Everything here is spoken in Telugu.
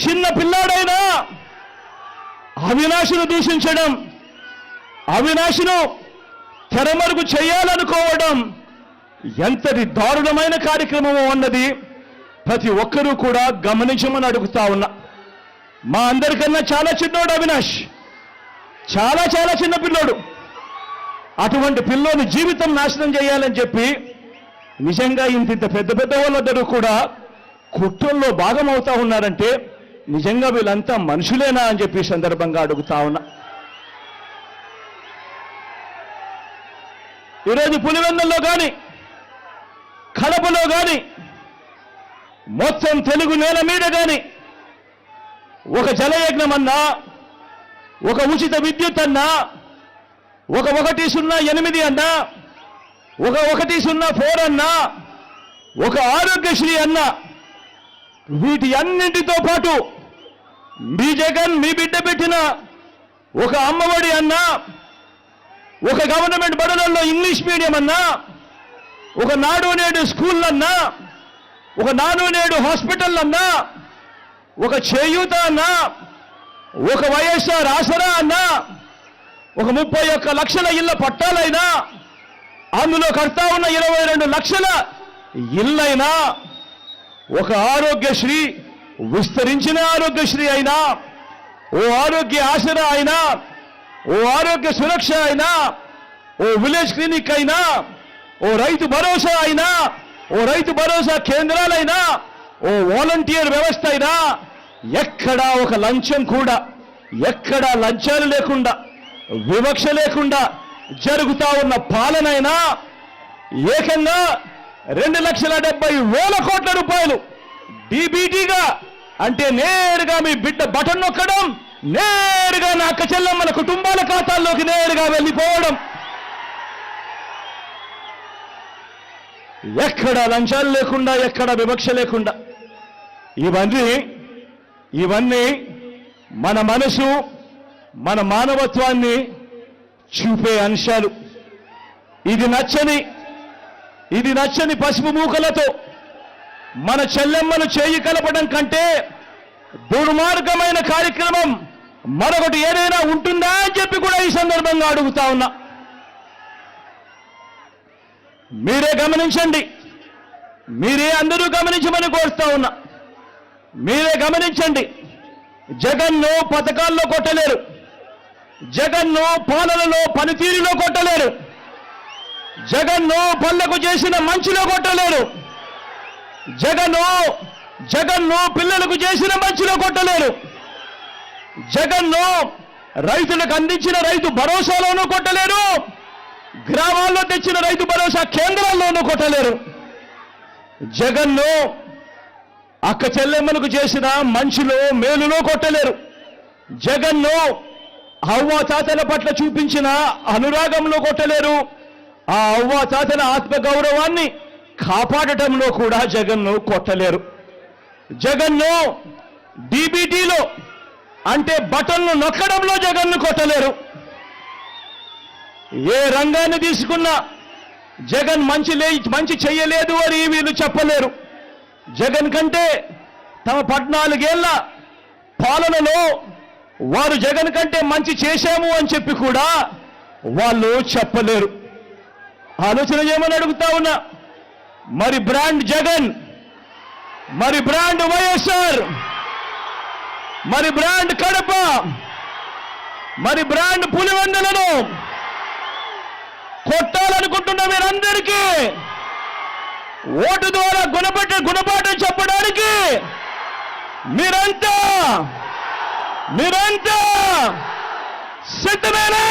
చిన్న పిల్లాడైనా అవినాశును దూషించడం అవినాశను తెరమరుగు చేయాలనుకోవడం ఎంతటి దారుణమైన కార్యక్రమము అన్నది ప్రతి ఒక్కరూ కూడా గమనించమని అడుగుతా ఉన్నా. మా అందరికన్నా చాలా చిన్నోడు అవినాష్. చాలా చాలా చిన్న పిల్లోడు. అటువంటి పిల్లోని జీవితం నాశనం చేయాలని చెప్పి నిజంగా ఇంత ఇంత పెద్ద పెద్ద వాళ్ళందరూ కూడా కుట్రల్లో భాగం ఉన్నారంటే నిజంగా వీళ్ళంతా మనుషులేనా అని చెప్పి సందర్భంగా అడుగుతా ఉన్నా. ఈరోజు పులివెందుల్లో కానీ కడపలో కానీ మొత్తం తెలుగు నేల మీద కానీ ఒక జలయజ్ఞం అన్నా ఒక ఉచిత విద్యుత్ అన్నా ఒక ఒకటి సున్నా ఎనిమిది అన్నా ఒక ఒకటి సున్నా ఫోర్ అన్నా ఒక ఆరోగ్యశ్రీ అన్నా వీటి అన్నింటితో పాటు మీ జగన్ మీ బిడ్డ పెట్టిన ఒక అమ్మఒడి అన్నా ఒక గవర్నమెంట్ బడులలో ఇంగ్లీష్ మీడియం అన్నా ఒక నాడు నేడు స్కూల్ అన్నా ఒక నాడు నేడు హాస్పిటల్ అన్నా ఒక చేయూత అన్నా ఒక వైఎస్ఆర్ ఆసరా అన్నా ఒక ముప్పై ఒక్క లక్షల ఇళ్ళ పట్టాలైనా అందులో కడతా ఉన్న ఇరవై రెండు లక్షల ఇళ్ళైనా ఒక ఆరోగ్యశ్రీ విస్తరించిన ఆరోగ్యశ్రీ అయినా ఓ ఆరోగ్య ఆసర అయినా ఓ ఆరోగ్య సురక్ష అయినా ఓ విలేజ్ క్లినిక్ అయినా ఓ రైతు భరోసా అయినా ఓ రైతు భరోసా కేంద్రాలైనా ఓ వాలంటీర్ వ్యవస్థ అయినా ఎక్కడా ఒక లంచం కూడా ఎక్కడా లంచాలు లేకుండా వివక్ష లేకుండా జరుగుతా ఉన్న పాలనైనా ఏకంగా రెండు లక్షల డెబ్బై వేల కోట్ల రూపాయలు డీబీటీగా అంటే నేరుగా మీ బిడ్డ బటన్ నొక్కడం నేరుగా నా అక్క చెల్లెమ్మల కుటుంబాల ఖాతాల్లోకి నేరుగా వెళ్ళిపోవడం. ఎక్కడ లంచాలు లేకుండా ఎక్కడ వివక్ష లేకుండా. ఇవన్నీ ఇవన్నీ మన మనసు మన మానవత్వాన్ని చూపే అంశాలు. ఇది నచ్చని ఇది నచ్చని పసుపు మూకలతో మన చెల్లెమ్మను చేయి కలపడం కంటే దుర్మార్గమైన కార్యక్రమం మరొకటి ఏదైనా ఉంటుందా అని చెప్పి కూడా ఈ సందర్భంగా అడుగుతా ఉన్నా. మీరే గమనించండి. మీరే అందరూ గమనించమని కోరుతా ఉన్నా. మీరే గమనించండి. జగన్ను పథకాల్లో కొట్టలేరు. జగన్ను పాలనలో పనితీరులో కొట్టలేరు. జగన్ను పళ్ళకు చేసిన మంచిలో కొట్టలేరు. జగన్ను జగన్ను పిల్లలకు చేసిన మంచిలో కొట్టలేరు. జగన్ను రైతులకు అందించిన రైతు భరోసాలోనూ కొట్టలేరు. గ్రామాల్లో తెచ్చిన రైతు భరోసా కేంద్రాల్లోనూ కొట్టలేరు. జగన్ను అక్క చెల్లెమ్మలకు చేసిన మంచిలో మేలులో కొట్టలేరు. జగన్ను అవ్వ తాతల పట్ల చూపించిన అనురాగంలో కొట్టలేరు. ఆ అవ్వ సాధన ఆత్మ గౌరవాన్ని కాపాడటంలో కూడా జగన్ను కొట్టలేరు. జగన్ను డీబీటీలో అంటే బటన్లు నొక్కడంలో జగన్ను కొట్టలేరు. ఏ రంగాన్ని తీసుకున్నా జగన్ మంచి లే మంచి చెయ్యలేదు అని వీళ్ళు చెప్పలేరు. జగన్ కంటే తమ పద్నాలుగేళ్ళ పాలనలో వారు జగన్ కంటే మంచి చేశాము అని చెప్పి కూడా వాళ్ళు చెప్పలేరు. ఆలోచన చేయమని అడుగుతా ఉన్నా. మరి బ్రాండ్ జగన్ మరి బ్రాండ్ వైఎస్ఆర్ మరి బ్రాండ్ కడప మరి బ్రాండ్ పులివెందులను కొట్టాలనుకుంటున్న మీరందరికీ ఓటు ద్వారా గుణపట్ట గుణపాఠం చెప్పడానికి మీరంతా మీరంతా సిద్ధమేనా?